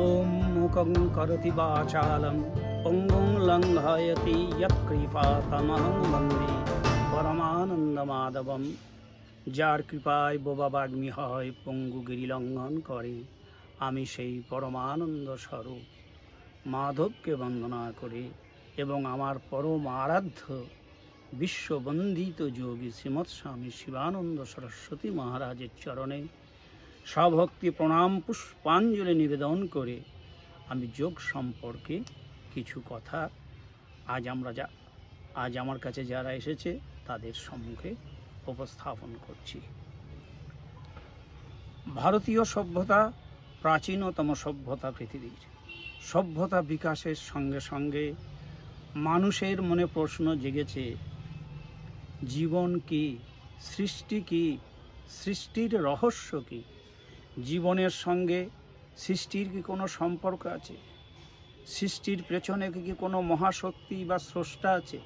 ॐ मुखं करति वाचालं पङ्गुं लङ्घयति यत्कृपातमहं वन्दे পরমানন্দমাধবম যার কৃপায় বোবা বাগ্মি হয় পঙ্গু গিরিলঙ্ঘন করে আমি সেই পরমানন্দ স্বরূপ মাধবকে বন্দনা করে এবং আমার পরম আরাধ্য বিশ্ববন্দিত যোগী শ্রীমৎ স্বামী শিবানন্দ সরস্বতী মহারাজের চরণে সভক্তি প্রণাম পুষ্পাঞ্জলি নিবেদন করে আমি যোগ সম্পর্কে কিছু কথা আজ আমরা যা, আজ আমার কাছে যারা এসেছে তাদের সম্মুখে উপস্থাপন করছি। ভারতীয় সভ্যতা প্রাচীনতম সভ্যতা পৃথিবীর। সভ্যতা বিকাশের সঙ্গে সঙ্গে মানুষের মনে প্রশ্ন জেগেছে, জীবন কি, সৃষ্টি কি, সৃষ্টির রহস্য কি? জীবনের সঙ্গে সৃষ্টির কি কোনো সম্পর্ক আছে? সৃষ্টির পেছনে কি কোনো মহাশক্তি বা স্রষ্টা আছে?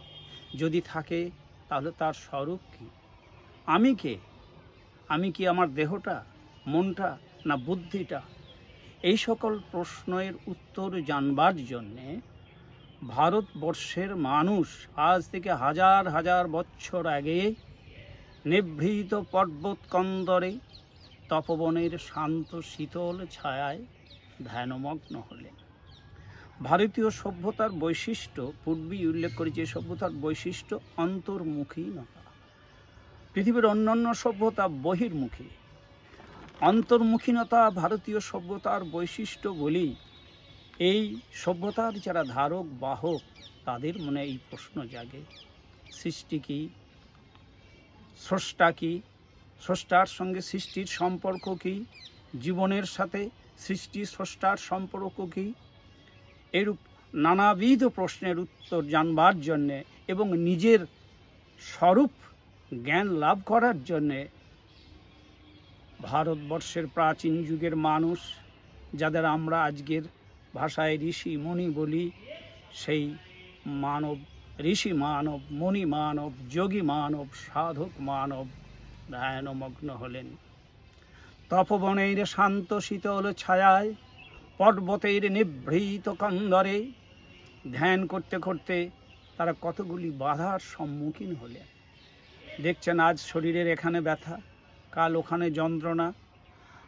যদি থাকে, তাহলে তার স্বরূপ কি? আমি কে? আমি কি আমার দেহটা, মনটা, না বুদ্ধিটা? এই সকল প্রশ্নের উত্তর জানবার জন্যে ভারতবর্ষের মানুষ আজ থেকে হাজার হাজার বছর আগে নিভৃত পর্বত কন্দরে তপবনের শান্ত শীতল ছায়ায় ধ্যানমগ্ন হলেন। ভারতীয় সভ্যতার বৈশিষ্ট্য, পূর্বেই উল্লেখ করেছি এই সভ্যতার বৈশিষ্ট্য অন্তর্মুখীনতা পৃথিবীর অন্যান্য সভ্যতা বহির্মুখী। অন্তর্মুখীনতা ভারতীয় সভ্যতার বৈশিষ্ট্য বলেই এই সভ্যতার যারা ধারক, বাহক, তাদের মনে এই প্রশ্ন জাগে। সৃষ্টি কি? স্রষ্টা কি? স্রষ্টার সঙ্গে সৃষ্টির সম্পর্ক কি? জীবনের সাথে সৃষ্টি স্রষ্টার সম্পর্ক কি? এরূপ নানাবিধ প্রশ্নের উত্তর জানবার জন্যে এবং নিজের স্বরূপ জ্ঞান লাভ করার জন্যে ভারতবর্ষের প্রাচীন যুগের মানুষ, যাদের আমরা আজকের ভাষায় ঋষি, মুনি বলি, সেই মানব, ঋষি মানব, মুনি মানব, যোগী মানব, সাধক মানব ধ্যানমগ্ন হলেন। তপবনের শান্ত শীতল ছায়ায়, পর্বতের নিভৃত কন্দরে ধ্যান করতে করতে তারা কতগুলি বাধার সম্মুখীন হলেন। দেখছেন, আজ শরীরের এখানে ব্যথা, কাল ওখানে যন্ত্রণা,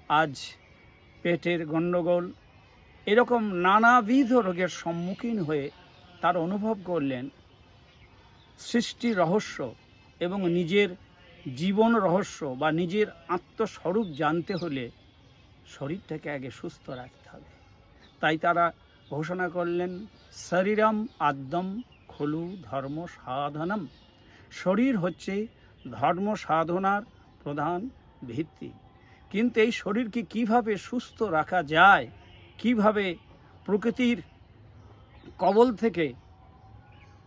আজ পেটের গণ্ডগোল। এরকম নানাবিধ রোগের সম্মুখীন হয়ে তার অনুভব করলেন সৃষ্টি রহস্য এবং নিজের জীবন রহস্য বা নিজের আত্মস্বরূপ জানতে হলে শরীরটাকে আগে সুস্থ রাখতে হবে। তাই তারা ঘোষণা করলেন, শরীরম আদ্যম খলু ধর্ম সাধনম। শরীর হচ্ছে ধর্ম সাধনার প্রধান ভিত্তি। কিন্তু এই শরীরকে কীভাবে সুস্থ রাখা যায়, কীভাবে প্রকৃতির কবল থেকে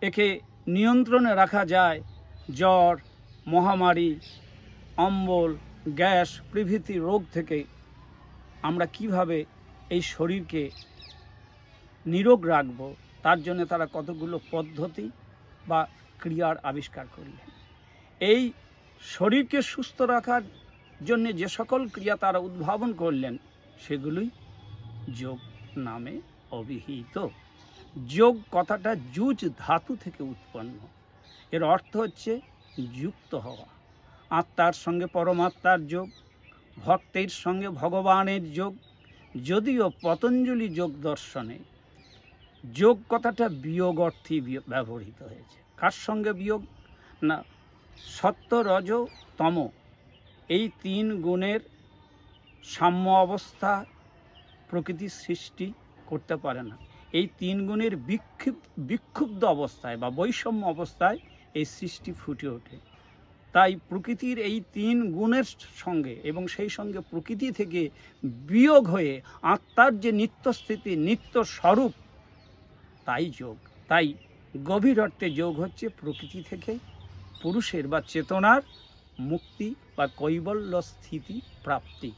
একে নিয়ন্ত্রণে রাখা যায়, জ্বর মহামারী, অম্বল, গ্যাস প্রভৃতি রোগ থেকে আমরা কীভাবে এই শরীরকে নিরোগ রাখব, তার জন্য তারা কতগুলো পদ্ধতি বা ক্রিয়ার আবিষ্কার করলেন। এই শরীরকে সুস্থ রাখার জন্য যে সকল ক্রিয়া তারা উদ্ভাবন করলেন, সেগুলোই যোগ নামে অভিহিত। যোগ কথাটা জুজ ধাতু থেকে উৎপন্ন। এর অর্থ হচ্ছে যুক্ত হওয়া। আত্মার সঙ্গে পরমাত্মার যোগ, ভক্তের সঙ্গে ভগবানের যোগ, যদিও পতঞ্জলি যোগ দর্শনে। যোগ কথাটা বিয়োগ অর্থে ব্যবহৃত হয়েছে। কার সঙ্গে বিয়োগ? না, সত্য, রজ, তম। এই তিন গুণের সাম্য অবস্থা প্রকৃতি সৃষ্টি করতে পারে না। এই তিন গুণের বিক্ষিপ বিক্ষুব্ধ অবস্থায় বা বৈষম্য অবস্থায় এই সৃষ্টি ফুটে ওঠে। তাই প্রকৃতির এই তিন গুণের সঙ্গে এবং সেই সঙ্গে প্রকৃতি থেকে বিয়োগ হয়ে আত্মার যে নিত্যস্থিতি নিত্য স্বরূপ তাই যোগ। তাই গভীর অর্থে যোগ হচ্ছে প্রকৃতি থেকে পুরুষের বা চেতনার মুক্তি বা কৈবল্য স্থিতি প্রাপ্তি।